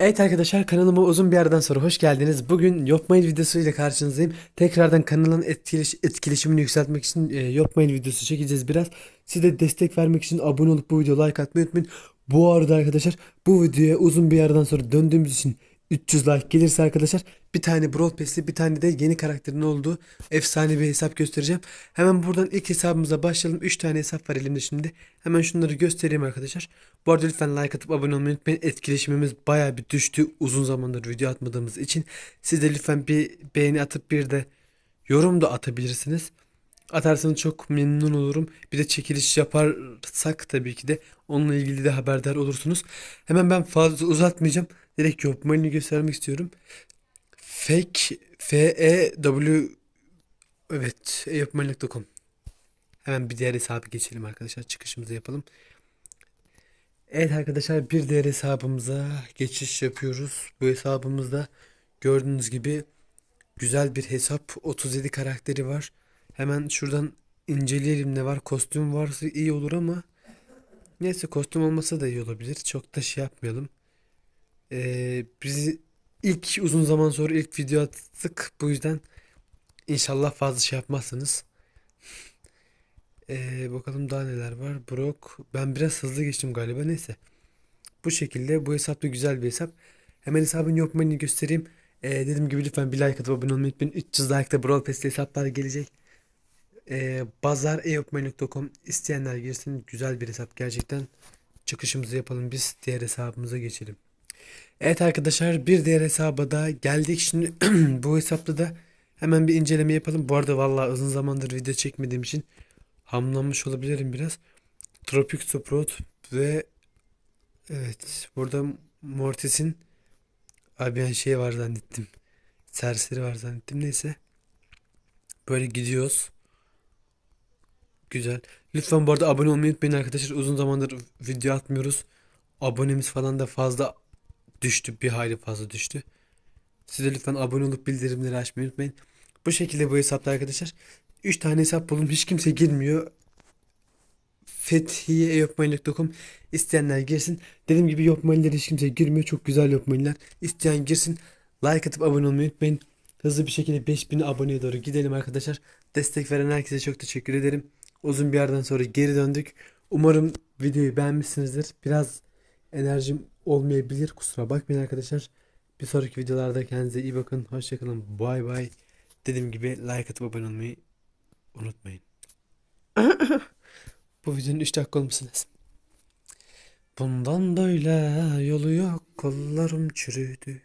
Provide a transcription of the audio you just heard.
Evet arkadaşlar kanalıma uzun bir aradan sonra hoş geldiniz. Bugün Yopmail videosu ile karşınızdayım. Tekrardan kanalın etkileş etkileşimini yükseltmek için e, Yopmail videosu çekeceğiz biraz. Siz de destek vermek için abone olup bu videoya like atmayı unutmayın. Bu arada arkadaşlar bu videoya uzun bir aradan sonra döndüğümüz için 300 like gelirse arkadaşlar bir tane Brawl Pass'li bir tane de yeni karakterin olduğu efsane bir hesap göstereceğim. Hemen buradan ilk hesabımıza başlayalım. 3 tane hesap var elimde şimdi. Hemen şunları göstereyim arkadaşlar. Bu arada lütfen like atıp abone olmayı unutmayın. Etkileşimimiz baya bir düştü uzun zamandır video atmadığımız için. Siz de lütfen bir beğeni atıp bir de yorum da atabilirsiniz. Atarsanız çok memnun olurum. Bir de çekiliş yaparsak tabii ki de onunla ilgili de haberdar olursunuz. Hemen ben fazla uzatmayacağım. Direkt yapmayını göstermek istiyorum. Fake F E W Evet yapmayın.com Hemen bir diğer hesabı geçelim arkadaşlar. Çıkışımızı yapalım. Evet arkadaşlar bir diğer hesabımıza geçiş yapıyoruz. Bu hesabımızda gördüğünüz gibi güzel bir hesap. 37 karakteri var. Hemen şuradan inceleyelim ne var. Kostüm varsa iyi olur ama neyse kostüm olmasa da iyi olabilir. Çok da şey yapmayalım. Ee, biz ilk uzun zaman sonra ilk video attık. Bu yüzden inşallah fazla şey yapmazsınız. Ee, bakalım daha neler var. Brock. Ben biraz hızlı geçtim galiba. Neyse. Bu şekilde bu hesap da güzel bir hesap. Hemen hesabın yok menüyü göstereyim. Ee, dediğim gibi lütfen bir like atıp abone olmayı unutmayın. 300 like'da Brawl Pass'li hesaplar gelecek. Ee, bazar eyopmen.com isteyenler girsin. Güzel bir hesap gerçekten. Çıkışımızı yapalım biz. Diğer hesabımıza geçelim. Evet arkadaşlar bir diğer hesaba da geldik. Şimdi bu hesapta da hemen bir inceleme yapalım. Bu arada vallahi uzun zamandır video çekmediğim için hamlanmış olabilirim biraz. Tropic Sprout ve evet burada Mortis'in abi ben şey var zannettim. Serseri var zannettim. Neyse. Böyle gidiyoruz. Güzel. Lütfen bu arada abone olmayı unutmayın arkadaşlar. Uzun zamandır video atmıyoruz. Abonemiz falan da fazla düştü. Bir hayli fazla düştü. Siz de lütfen abone olup bildirimleri açmayı unutmayın. Bu şekilde bu hesapta arkadaşlar. 3 tane hesap buldum. Hiç kimse girmiyor. fethiye.com isteyenler girsin. Dediğim gibi yopmailere hiç kimse girmiyor. Çok güzel yopmailer. İsteyen girsin. Like atıp abone olmayı unutmayın. Hızlı bir şekilde 5000 aboneye doğru gidelim arkadaşlar. Destek veren herkese çok teşekkür ederim. Uzun bir yerden sonra geri döndük. Umarım videoyu beğenmişsinizdir. Biraz enerjim olmayabilir. Kusura bakmayın arkadaşlar. Bir sonraki videolarda kendinize iyi bakın. Hoşçakalın. Bay bay. Dediğim gibi like atıp abone olmayı unutmayın. Bu videonun 3 dakika olması lazım. Bundan böyle yolu yok kollarım çürüdü.